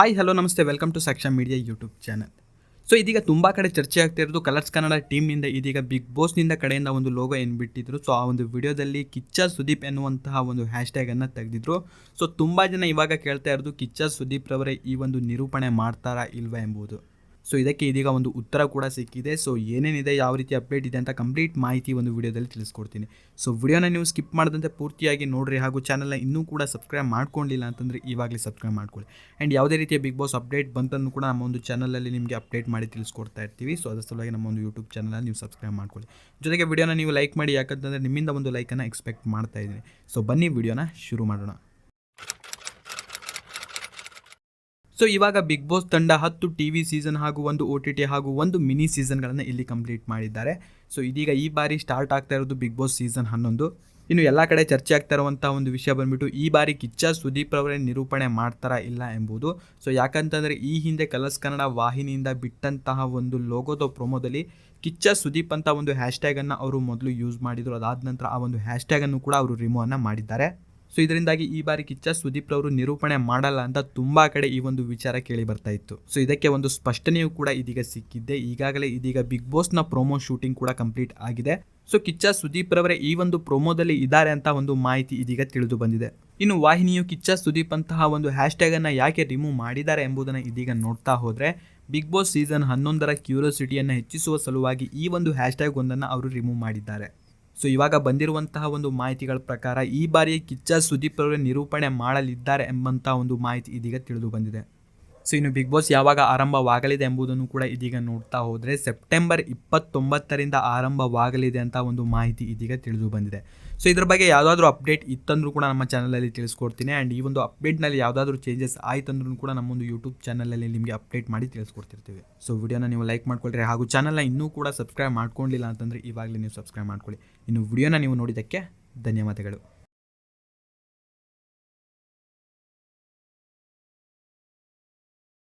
Hi hello ನಮಸ್ತೆ. Welcome to Saksha media YouTube channel so ಇದೀಗ ತುಂಬ ಕಡೆ ಚರ್ಚೆ ಆಗ್ತಾ ಇರೋದು ಕಲರ್ಸ್ ಕನ್ನಡ ಟೀಮ್ನಿಂದ ಇದೀಗ ಬಿಗ್ ಬಾಸ್ನಿಂದ ಕಡೆಯಿಂದ ಒಂದು ಲೋಗೋ ಏನು ಬಿಟ್ಟಿದ್ರು ಸೊ ಆ ಒಂದು ವಿಡಿಯೋದಲ್ಲಿ ಕಿಚ್ಚ ಸುದೀಪ್ ಎನ್ನುವಂತಹ ಒಂದು ಹ್ಯಾಶ್ ಟ್ಯಾಗನ್ನು ತೆಗೆದಿದ್ರು. ಸೊ ತುಂಬ ಜನ ಇವಾಗ ಕೇಳ್ತಾ ಇರೋದು ಕಿಚ್ಚ ಸುದೀಪ್ ರವರೇ ಈ ಒಂದು ನಿರೂಪಣೆ ಮಾಡ್ತಾರಾ ಇಲ್ವಾ ಎಂಬುದು. ಸೊ ಇದಕ್ಕೆ ಇದೀಗ ಒಂದು ಉತ್ತರ ಕೂಡ ಸಿಕ್ಕಿದೆ. ಸೊ ಏನೇನಿದೆ, ಯಾವ ರೀತಿ ಅಪ್ಡೇಟ್ ಇದೆ ಅಂತ ಕಂಪ್ಲೀಟ್ ಮಾಹಿತಿ ಒಂದು ವಿಡಿಯೋದಲ್ಲಿ ತಿಳಿಸ್ಕೊಡ್ತೀನಿ. ಸೊ ವಿಡಿಯೋನ ನೀವು ಸ್ಕಿಪ್ ಮಾಡದಂತೆ ಪೂರ್ತಿಯಾಗಿ ನೋಡಿರಿ ಹಾಗೂ ಚಾನಲ್ನ ಇನ್ನೂ ಕೂಡ ಸಬ್ಸ್ಕ್ರೈಬ್ ಮಾಡ್ಕೊಂಡಿಲ್ಲ ಅಂತಂದರೆ ಈವಾಗಲೇ ಸಬ್ಸ್ಕ್ರೈಬ್ ಮಾಡ್ಕೊಳ್ಳಿ. ಆ್ಯಂಡ್ ಯಾವುದೇ ರೀತಿಯ ಬಿಗ್ ಬಾಸ್ ಅಪ್ಡೇಟ್ ಬಂತಂದು ಕೂಡ ನಮ್ಮ ಒಂದು ಚಾನಲಲ್ಲಿ ನಿಮಗೆ ಅಪ್ಡೇಟ್ ಮಾಡಿ ತಿಳಿಸ್ಕೊಡ್ತಾ ಇರ್ತೀವಿ. ಸೊ ಅದರ ಸಲುವಾಗಿ ನಮ್ಮ ಒಂದು ಯೂಟ್ಯೂಬ್ ಚಾನಲ್ನ ನೀವು ಸಬ್ಸ್ಕ್ರೈಬ್ ಮಾಡ್ಕೊಳ್ಳಿ. ಜೊತೆಗೆ ವಿಡಿಯೋನ ನೀವು ಲೈಕ್ ಮಾಡಿ, ಯಾಕಂತಂದರೆ ನಿಮ್ಮಿಂದ ಒಂದು ಲೈಕನ್ನು ಎಕ್ಸ್ಪೆಕ್ಟ್ ಮಾಡ್ತಾ ಇದ್ದೀನಿ. ಸೊ ಬನ್ನಿ, ವಿಡಿಯೋನ ಶುರು ಮಾಡೋಣ. ಸೊ ಇವಾಗ ಬಿಗ್ ಬಾಸ್ ತಂಡ ಹತ್ತು ಟಿ ವಿ ಸೀಸನ್ ಹಾಗೂ ಒಂದು ಒ ಟಿ ಟಿ ಹಾಗೂ ಒಂದು ಮಿನಿ ಸೀಸನ್ಗಳನ್ನು ಇಲ್ಲಿ ಕಂಪ್ಲೀಟ್ ಮಾಡಿದ್ದಾರೆ. ಸೊ ಇದೀಗ ಈ ಬಾರಿ ಸ್ಟಾರ್ಟ್ ಆಗ್ತಾ ಇರೋದು ಬಿಗ್ ಬಾಸ್ ಸೀಸನ್ ಹನ್ನೊಂದು. ಇನ್ನು ಎಲ್ಲ ಕಡೆ ಚರ್ಚೆ ಆಗ್ತಾ ಇರುವಂಥ ಒಂದು ವಿಷಯ ಬಂದ್ಬಿಟ್ಟು ಈ ಬಾರಿ ಕಿಚ್ಚ ಸುದೀಪ್ ಅವರೇ ನಿರೂಪಣೆ ಮಾಡ್ತಾರಾ ಇಲ್ಲ ಎಂಬುದು. ಸೊ ಯಾಕಂತಂದರೆ ಈ ಹಿಂದೆ ಕಲರ್ಸ್ ಕನ್ನಡ ವಾಹಿನಿಯಿಂದ ಬಿಟ್ಟಂತಹ ಒಂದು ಲೋಗೋದ ಪ್ರೊಮೋದಲ್ಲಿ ಕಿಚ್ಚ ಸುದೀಪ್ ಅಂತ ಒಂದು ಹ್ಯಾಶ್ಟ್ಯಾಗನ್ನು ಅವರು ಮೊದಲು ಯೂಸ್ ಮಾಡಿದರು. ಅದಾದ ನಂತರ ಆ ಒಂದು ಹ್ಯಾಶ್ಟ್ಯಾಗನ್ನು ಕೂಡ ಅವರು ರಿಮೂವನ್ನು ಮಾಡಿದ್ದಾರೆ. ಸೊ ಇದರಿಂದಾಗಿ ಈ ಬಾರಿ ಕಿಚ್ಚ ಸುದೀಪ್ ಅವರು ನಿರೂಪಣೆ ಮಾಡಲ್ಲ ಅಂತ ತುಂಬಾ ಕಡೆ ಈ ಒಂದು ವಿಚಾರ ಕೇಳಿ ಬರ್ತಾ ಇತ್ತು. ಸೊ ಇದಕ್ಕೆ ಒಂದು ಸ್ಪಷ್ಟನೆಯೂ ಕೂಡ ಇದೀಗ ಸಿಕ್ಕಿದ್ದೆ, ಈಗಾಗಲೇ ಇದೀಗ ಬಿಗ್ ಬಾಸ್ನ ಪ್ರೊಮೋ ಶೂಟಿಂಗ್ ಕೂಡ ಕಂಪ್ಲೀಟ್ ಆಗಿದೆ. ಸೊ ಕಿಚ್ಚ ಸುದೀಪ್ ರವರೇ ಈ ಒಂದು ಪ್ರೊಮೋದಲ್ಲಿ ಇದ್ದಾರೆ ಅಂತ ಒಂದು ಮಾಹಿತಿ ಇದೀಗ ತಿಳಿದು ಬಂದಿದೆ. ಇನ್ನು ವಾಹಿನಿಯು ಕಿಚ್ಚ ಸುದೀಪ್ ಅಂತಹ ಒಂದು ಹ್ಯಾಶ್ಟ್ಯಾಗ್ ಅನ್ನ ಯಾಕೆ ರಿಮೂವ್ ಮಾಡಿದ್ದಾರೆ ಎಂಬುದನ್ನು ಇದೀಗ ನೋಡ್ತಾ ಹೋದ್ರೆ ಬಿಗ್ ಬಾಸ್ ಸೀಸನ್ ಹನ್ನೊಂದರ ಕ್ಯೂರಿಯಾಸಿಟಿಯನ್ನು ಹೆಚ್ಚಿಸುವ ಸಲುವಾಗಿ ಈ ಒಂದು ಹ್ಯಾಶ್ಟ್ಯಾಗ್ ಒಂದನ್ನು ಅವರು ರಿಮೂವ್ ಮಾಡಿದ್ದಾರೆ. ಸೊ ಇವಾಗ ಬಂದಿರುವಂತಹ ಒಂದು ಮಾಹಿತಿಗಳ ಪ್ರಕಾರ ಈ ಬಾರಿ ಕಿಚ್ಚ ಸುದೀಪ್ ಅವರೇ ನಿರೂಪಣೆ ಮಾಡಲಿದ್ದಾರೆ ಎಂಬಂತಹ ಒಂದು ಮಾಹಿತಿ ಇದೀಗ ತಿಳಿದು ಬಂದಿದೆ. ಸೊ ಇನ್ನು ಬಿಗ್ ಬಾಸ್ ಯಾವಾಗ ಆರಂಭವಾಗಲಿದೆ ಎಂಬುದನ್ನು ಕೂಡ ಇದೀಗ ನೋಡ್ತಾ ಹೋದರೆ ಸೆಪ್ಟೆಂಬರ್ ಇಪ್ಪತ್ತೊಂಬತ್ತರಿಂದ ಆರಂಭವಾಗಲಿದೆ ಅಂತ ಒಂದು ಮಾಹಿತಿ ಇದೀಗ ತಿಳಿದು ಬಂದಿದೆ. ಸೊ ಇದ್ರ ಬಗ್ಗೆ ಯಾವುದಾದ್ರೂ ಅಪ್ಡೇಟ್ ಇತ್ತಂದ್ರೂ ಕೂಡ ನಮ್ಮ ಚಾನಲಲ್ಲಿ ತಿಳಿಸ್ಕೊಡ್ತೀನಿ. ಆ್ಯಂಡ್ ಈ ಒಂದು ಅಪ್ಡೇಟ್ನಲ್ಲಿ ಯಾವುದಾದ್ರೂ ಚೇಂಜಸ್ ಆಯ್ತಂದ್ರೂ ಕೂಡ ನಮ್ಮೊಂದು ಯೂಟ್ಯೂಬ್ ಚಾನಲಲ್ಲಿ ನಿಮಗೆ ಅಪ್ಡೇಟ್ ಮಾಡಿ ತಿಳಿಸ್ಕೊಡ್ತಿರ್ತೀವಿ. ಸೊ ವಿಡಿಯೋನ ನೀವು ಲೈಕ್ ಮಾಡ್ಕೊಳ್ರಿ. ಹಾಗೂ ಚಾನಲ್ನ ಇನ್ನೂ ಕೂಡ ಸಬ್ಸ್ಕ್ರೈಬ್ ಮಾಡ್ಕೊಂಡಿಲ್ಲ ಅಂತಂದರೆ ಇವಾಗಲೇ ನೀವು ಸಬ್ಸ್ಕ್ರೈಬ್ ಮಾಡ್ಕೊಳ್ಳಿ. ಇನ್ನು ವಿಡಿಯೋನ ನೀವು ನೋಡಿದ್ದಕ್ಕೆ ಧನ್ಯವಾದಗಳು.